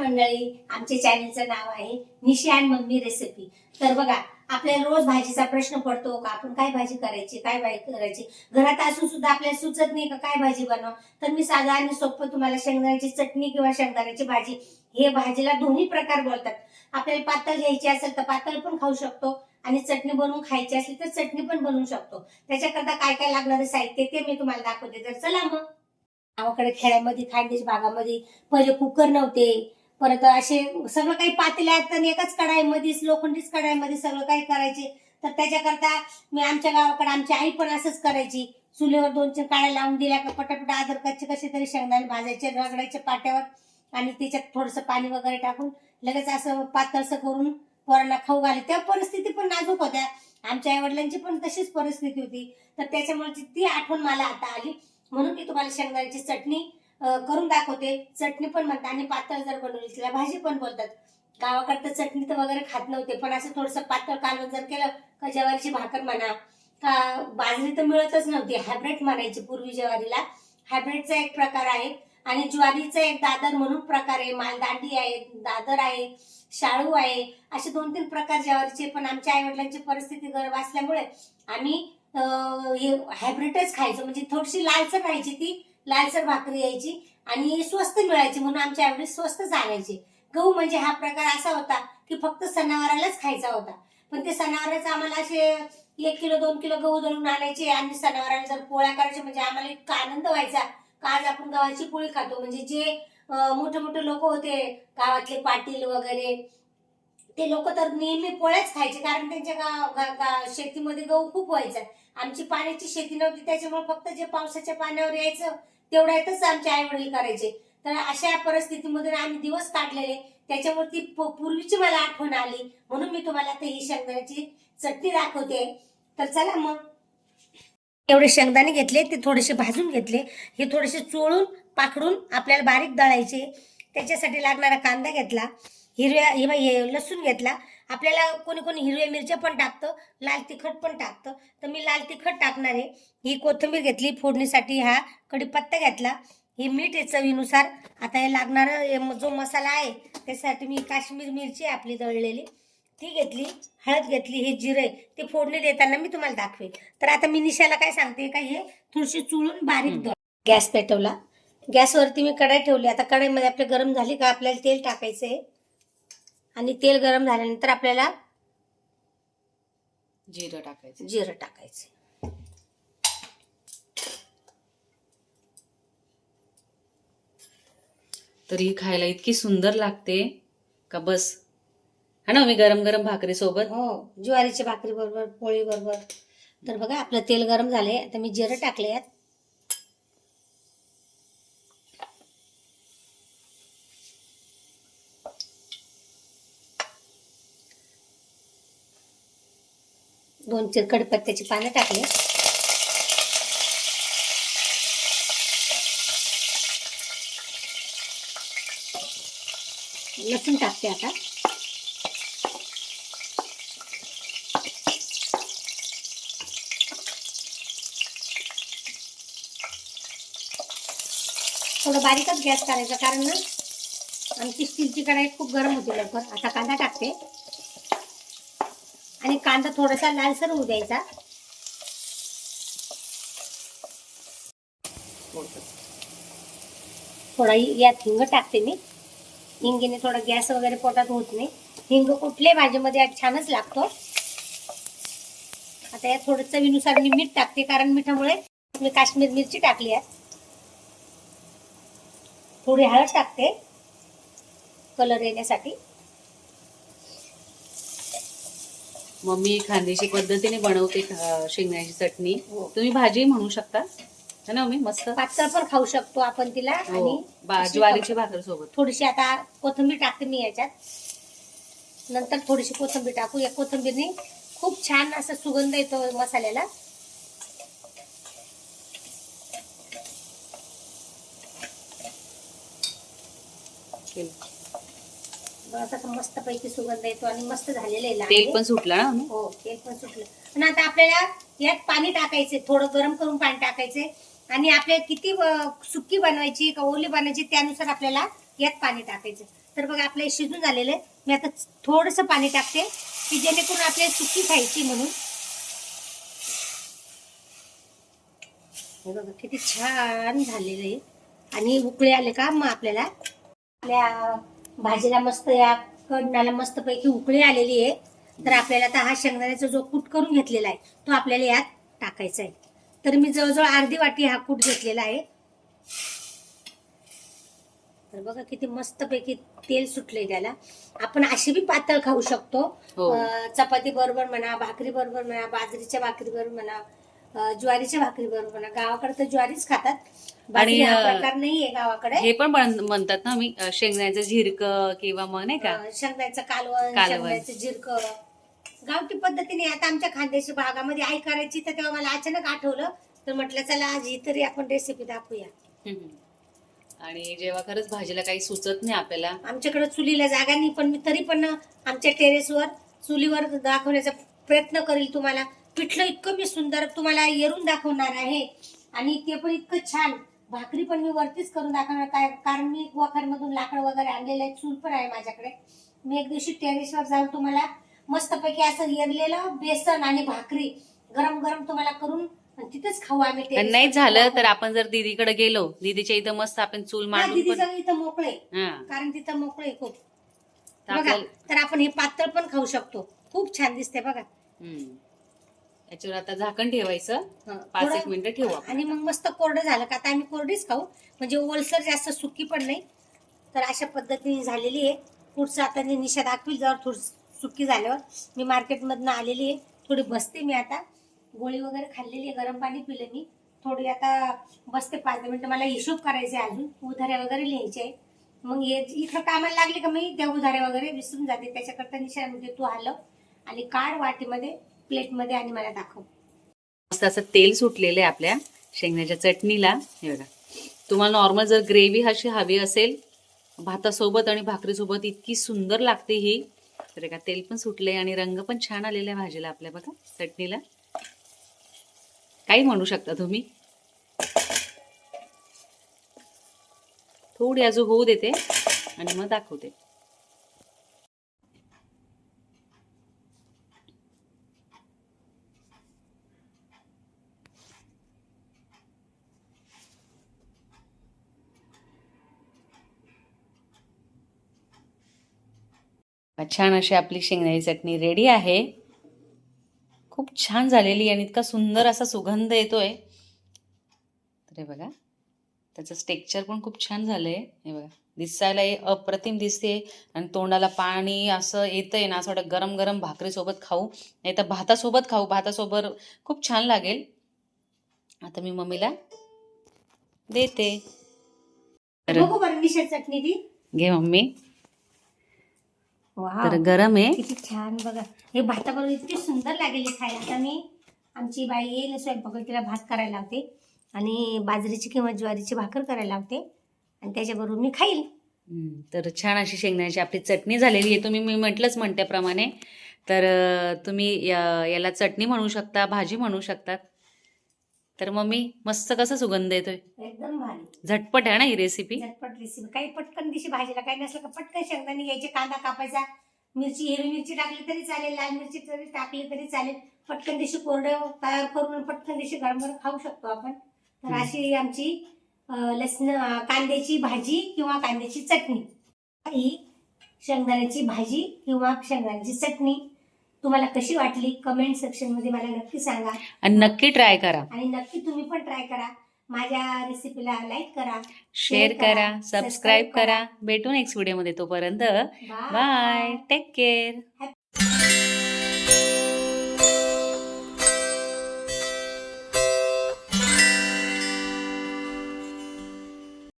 मंडळी आमच्या चॅनलचं नाव आहे निशी अँड मम्मी रेसिपी तर बघा आपल्याला रोज भाजीचा प्रश्न पडतो का? आपण काय भाजी करायची काय भाजी करायची? घरात असून सुद्धा आपल्याला सुचत नाही का काय भाजी बनव तर मी साधा आणि सोपं तुम्हाला शेंगदाण्याची चटणी किंवा शेंगदाण्याची भाजी हे भाजीला दोन्ही प्रकार बोलतात. आपल्याला पातळ घ्यायची असेल तर पातळ पण खाऊ शकतो आणि चटणी बनवून खायची असली तर चटणी पण बनवू शकतो. त्याच्याकरता काय काय लागणारे साहित्य ते मी तुम्हाला दाखवते. तर चला मग. गावाकडे खेड्यामध्ये खानदेश भागामध्ये पहिले कुकर नव्हते परत असे सगळं काही पातेल्यात आणि एकाच कढाईमध्येच लोखंडीच कढाईमध्ये सगळं काही करायचे. तर त्याच्याकरता मी आमच्या गावाकडे आमची आई पण असंच करायची. चुलीवर दोन चार काळ्या लावून दिल्या का पटापट आदरकाचे कसे तरी शेंगदाणे भाजायचे रगडायचे पाट्यावर आणि त्याच्यात थोडंसं पाणी वगैरे टाकून लगेच असं पातळसं करून पोरांना खाऊ घाले त्या परिस्थिती पण नाजूक होत्या. आमच्या आई वडिलांची पण तशीच परिस्थिती होती. तर त्याच्यामुळे ती- ती आठवण मला आता आली. म्हणून मी तुम्हाला शेंगदाण्याची चटणी करून दाखवते. चटणी पण म्हणतात आणि पातळ जर बनवली तिला भाजी पण बोलतात. गावाकडे तर चटणी तर वगैरे खात नव्हते पण असं थोडंसं पातळ कालवण जर केलं का ज्वारीची भाकर म्हणा का बाजरी तर मिळतच नव्हती. हायब्रेड म्हणायची पूर्वी ज्वारीला. हायब्रेडचा एक प्रकार आहे. आणि ज्वारीचा एक दादर म्हणून प्रकार आहे. मालदांडी आहे दादर आहे शाळू आहे. असे दोन तीन प्रकार ज्वारीचे पण आमच्या आईवडिलांची परिस्थिती गरब असल्यामुळे आम्ही हे हायब्रिडच खायचो. म्हणजे थोडीशी लालसर राहायची ती. लालसर भाकरी यायची आणि स्वस्त मिळायची म्हणून आमच्या आई स्वस्त स्वस्तच गहू म्हणजे हा प्रकार असा होता की फक्त सणावारालाच खायचा होता. पण ते सणावाराचं आम्हाला असे एक किलो दोन किलो गहू दळून आणायचे आणि सणावाराला जर पोळ्या करायचे म्हणजे आम्हाला इतका आनंद व्हायचा. का आज आपण गव्हाची पोळी खातो? म्हणजे जे मोठे मोठे लोक होते गावातले पाटील वगैरे ते लोक तर नेहमी पोळ्याच खायचे कारण त्यांच्या गाव शेतीमध्ये गहू खूप व्हायचा. आमची पाण्याची शेती नव्हती त्याच्यामुळे फक्त जे पावसाच्या पाण्यावर यायचं तेवढ्यातच आमचे आई वडील करायचे. तर अशा परिस्थितीमधून आम्ही दिवस काढलेले. त्याच्यामुळे ती प- पूर्वीची मला आठवण आली. म्हणून मी तुम्हाला आता ही शेंगदाण्याची चटणी दाखवते. तर चला मग. एवढे शेंगदाणे घेतले ते थोडेसे भाजून घेतले. हे थोडेसे चोळून पाखडून आपल्याला बारीक दळायचे. त्याच्यासाठी लागणारा कांदा घेतला. हिरव्या हे लसूण घेतला. आपल्याला कोणी कोणी हिरव्या मिरच्या पण टाकतं लाल तिखट पण टाकतं. तर मी लाल तिखट टाकणार आहे. ही कोथिंबीर घेतली फोडणीसाठी हा कढीपत्ता घेतला. ही मीठ आहे चवीनुसार. आता हे लागणारं जो मसाला आहे त्यासाठी मी काश्मीर मिरची आपली दळलेली. ती घेतली हळद घेतली हे जिरे ते फोडणी देताना मी तुम्हाला दाखवेल तर आता मी निशाला काय सांगते का हे थोडीशी चुळून बारीक दळ गॅस पेटवला. गॅसवरती मी कढाई ठेवली. आता कढाईमध्ये आपले गरम झाली का आपल्याला तेल टाकायचं आहे. आणि तेल गरम झाल्यानंतर आपल्याला जिरं टाकायचं. जिरं टाकायचं. तर ही खायला इतकी सुंदर लागते. का बस. हा ना मी गरम गरम भाकरी सोबत? हो ज्वारीच्या भाकरी बरोबर पोळी बरोबर. तर बघा आपलं तेल गरम झालंय. आता मी जिरं टाकले यात दोन चार कडपत्त्याची पानं टाकले. लसूण टाकते आता. थोडं बारीकच गॅस करायचा कारण ना आमची स्टीलची कढाई खूप गरम होती लवकर. आता कांदा टाकते. आणि कांदा थोडासा लालसर होऊ द्यायचा. थोडा यात हिंग टाकते मी. हिंगीने थोडा गॅस वगैरे पोटात होत नाही. हिंग कुठल्याही भाजीमध्ये छानच लागतो. आता यात थोडं चवीनुसार मी मीठ टाकते कारण मिठामुळे मी काश्मीर मिरची टाकली आहे. थोडी हळद टाकते. कलर येण्यासाठी. मम्मी खानदेशी पद्धतीने बनवते शेंगण्याची चटणी. हो. तुम्ही भाजी म्हणू शकता. है ना मम्मी मस्त? पातळ पण खाऊ शकतो आपण तिला हो आणि ज्वारीची भाकर सोबत. थोडीशी आता कोथिंबीर टाकते मी याच्यात. नंतर थोडीशी कोथिंबीर टाकू. या कोथिंबीरने खूप छान असा सुगंध येतो मसाल्याला. मस्त पैकी सुगंध येतो आणि मस्त झालेलं आहे तेल. पण सुटलं ना? हो तेल पण सुटलं. आणि आता आपल्याला यात पाणी टाकायचे थोडं गरम करून पाणी टाकायचे. आणि आपल्याला किती अं, सुकी बनवायची का ओली बनवायची त्यानुसार आपल्याला यात पाणी टाकायचं. तर बघा आपलं हे शिजून झालेलं आहे. मी आता थोडंसं पाणी टाकते की जेणेकरून आपल्याला सुकी खायची म्हणून. हे बघा किती छान झालेलं आहे. आणि उकळे आले का मग आपल्याला? आपल्या भाजीला मस्त या कडणाला मस्त पैकी उकळी आलेली आहे. तर आपल्याला आता हा शेंगदाण्याचा जो कूट करून घेतलेला आहे तो आपल्याला यात टाकायचा आहे. तर मी जवळजवळ अर्धी वाटी हा कूट घेतलेला आहे. तर बघा किती मस्त पैकी तेल सुटलंय त्याला. आपण अशी बी पातळ खाऊ शकतो. हो. चपाती बरोबर म्हणा भाकरी बरोबर म्हणा बाजरीच्या भाकरी बरोबर म्हणा ज्वारीच्या भाकरी बरोबर गावाकडे तर ज्वारीच खातात. अं, प्रकार नाहीये गावाकडे. हे पण म्हण- म्हणतात ना मी अं, शेंगदाण्याचं झिरकं किंवा मग नाही का? अं, शेंगदाण्याचं कालवण. शेंगदाण्याचं जिरक. गावठी पद्धतीने आता आमच्या खानदेशी भागामध्ये आई करायची तर तेव्हा मला अचानक आठवलं. तर म्हटलं चला आज ही तरी आपण रेसिपी दाखवूया. आणि जेव्हा खरंच भाजीला काही सुचत नाही आपल्याला. आमच्याकडे चुलीला जागा नाही पण मी तरी पण आमच्या टेरेसवर चुलीवर दाखवण्याचा प्रयत्न करेल तुम्हाला. पिठलं इतकं मी सुंदर तुम्हाला येरून दाखवणार आहे? आणि ते पण इतकं छान. भाकरी पण मी वरतीच करून दाखवणार काय कारण मी मधून लाकड वगैरे आणलेलं आहे चूल पण आहे माझ्याकडे. मी एक दिवशी टेरेसवर जाऊन तुम्हाला मस्तपैकी असं येरलेलं बेसन आणि भाकरी गरम गरम तुम्हाला करून तिथेच खाऊ आम्ही नाही. झालं तर आपण जर दीदीकडे गेलो दीदीच्या इथं मस्त आपण चूल मांडून इथं मोकळे. कारण तिथं मोकळे खूप. बघा तर आपण हे पातळ पण खाऊ शकतो. खूप छान दिसते बघा. याच्यावर आता झाकण ठेवायचं. पाच एक मिनिटं ठेवू आपण आणि मग मस्त कोरडं झालं का आता आम्ही कोरडीच खाऊ. म्हणजे ओलसर जास्त सुकी पण नाही. तर अशा पद्धतीने झालेली आहे. पुढचं आता निशा दाखवील जर थोडी सुकी झाल्यावर. मी मार्केटमधनं आलेली आहे. थोडी बसते मी आता. गोळी वगैरे खाल्लेली आहे. गरम पाणी पिलं मी. थोडी आता बसते पाच दहा मिनिटं. मला हिशोब करायचा आहे अजून. उधाऱ्या वगैरे लिहायचे आहे. मग हे इथं कामाला लागले का मी? त्या उधाऱ्या वगैरे विसरून जाते. त्याच्याकरता निशा म्हणजे तू आलं. आणि काढ वाटीमध्ये. प्लेटमध्ये आणि मला दाखव. मस्त असं तेल सुटलेलं आहे आपल्या शेंगण्याच्या चटणीला. हे बघा. तुम्हाला नॉर्मल जर ग्रेव्ही अशी हवी असेल भातासोबत आणि भाकरीसोबत इतकी सुंदर लागते ही. तर का तेल पण सुटले आणि रंग पण छान आलेला आहे भाजीला आपल्या बघा चटणीला. काही म्हणू शकता तुम्ही? थोडी अजून होऊ देते आणि मग दाखवते. छान अशी आपली शेंगदाण्याची चटणी रेडी आहे. खूप छान झालेली आणि इतका सुंदर असा सुगंध येतोय. तर हे बघा त्याचं टेक्चर पण खूप छान झालंय. हे बघा दिसायला हे अप्रतिम दिसते आणि तोंडाला पाणी असं येतंय ना असं वाटतं गरम गरम भाकरीसोबत खाऊ नाही तर भातासोबत खाऊ भातासोबत खूप छान लागेल. आता मी मम्मीला देते. घे मम्मी. तर गरम आहे. किती छान बघा. हे भाताबरोबर इतकी सुंदर लागेल खायला. आता मी आमची बाई येईल स्वयंपाक तिला भात करायला लावते. आणि बाजरीची किंवा ज्वारीची भाकर करायला लावते. आणि त्याच्याबरोबर मी खाईल. तर छान अशी शेंगदाण्याची आपली चटणी झालेली आहे. तुम्ही मी म्हटलंच म्हणत्याप्रमाणे. तर तुम्ही याला चटणी म्हणू शकता भाजी म्हणू शकतात तर मम्मी मस्त कसा सुगंध येतोय? एकदम भारी. झटपट आहे ना ही रेसिपी झटपट रेसिपी काही पटकन दिशी भाजीला काही नसलं का पटकन शेंगदाणे घ्यायचे कांदा कापायचा. मिरची हिरवी मिरची टाकली तरी चालेल लाल मिरची तरी टाकली तरी चालेल. पटकन दिशी कोरडं तयार करून पटकन दिशी गरम गरम खाऊ शकतो आपण. तर. अशी आमची लसण कांद्याची भाजी किंवा कांद्याची चटणी. ही शेंगदाण्याची भाजी किंवा शेंगदाण्याची चटणी. तुम्हाला कशी वाटली? कमेंट सेक्शनमध्ये मला नक्की सांगा. आणि नक्की ट्राय करा. आणि नक्की तुम्ही पण ट्राय करा. माझ्या रेसिपीला लाईक करा. शेअर करा. सबस्क्राईब करा. भेटू नेक्स्ट व्हिडिओमध्ये तोपर्यंत. Bye take care